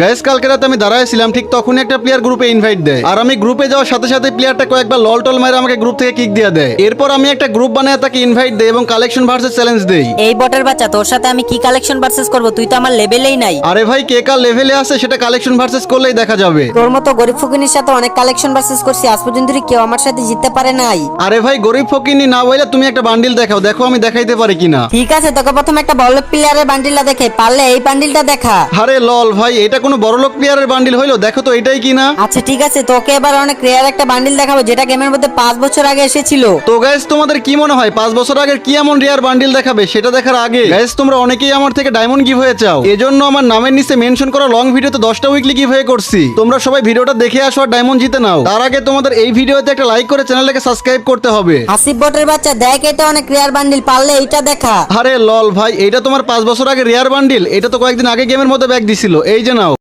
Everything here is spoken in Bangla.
গাইস কালকে রাতে আমি দাঁড়াইছিলাম ঠিক তখনই একটা প্লেয়ার গ্রুপে ইনভাইট দেয়। আর আমি গ্রুপে যাওয়ার সাথে সাথে প্লেয়ারটা কয়েকবার লল টল মারে আমাকে গ্রুপ থেকে কিক দিয়ে দেয়। এরপর আমি একটা গ্রুপ বানায় তাকে ইনভাইট দেই এবং কালেকশন ভার্সেস চ্যালেঞ্জ দেই। এই বটের বাচ্চা তোর সাথে আমি কি কালেকশন ভার্সেস করব? তুই তো আমার লেভেলেই নাই। আরে ভাই কে কার লেভেলে আছে সেটা কালেকশন ভার্সেস করলেই দেখা যাবে। তোর মতো গরিব ফকিনের সাথে অনেক কালেকশন ভার্সেস করছি আজ পর্যন্ত কেউ আমার সাথে জিততে পারে নাই। আরে ভাই গরিব ফকিনি না বলে তুমি একটা বান্ডিল দেখাও দেখো আমি দেখাইতে পারি কিনা। ঠিক আছে তোকে প্রথমে একটা বড় প্লেয়ারের বান্ডিলটা দেখে পারলে এই বান্ডিলটা দেখা। আরে লল ভাই এটা কোনো বড়লোক প্লেয়ারের বান্ডিল হইল? দেখো তো এটাই কিনা। আচ্ছা ঠিক আছে তোকে এবার অনেক রেয়ার একটা বান্ডিল দেখাবো যেটা গেমের মধ্যে পাঁচ বছর আগে এসেছিল। তো গাইস তোমাদের কি মনে হয় পাঁচ বছর আগের কি এমন রেয়ার বান্ডিল দেখাবে? সেটা দেখার আগে। গাইস তোমরা অনেকেই আমার থেকে ডায়মন্ড গিভ হয়ে চাও। এজন্য আমার নামের নিচে মেনশন করা লং ভিডিওতে দশটা উইকলি গিভ হয়ে করছি। তোমরা সবাই ভিডিওটা দেখে আসো আর ডায়মন্ড জিতে নাও। তার আগে তোমাদের এই ভিডিওতে একটা লাইক করে চ্যানেলটাকে সাবস্ক্রাইব করতে হবে। আসিফ বটের বাচ্চা দেখ এটা অনেক রেয়ার বান্ডিল পারলে এইটা দেখা। আরে লল ভাই এটা তোমার পাঁচ বছর আগে রেয়ার বান্ডিল এটা তো কয়েকদিন আগে গেমের মধ্যে ব্যাগ দিছিল। এই যে নাও।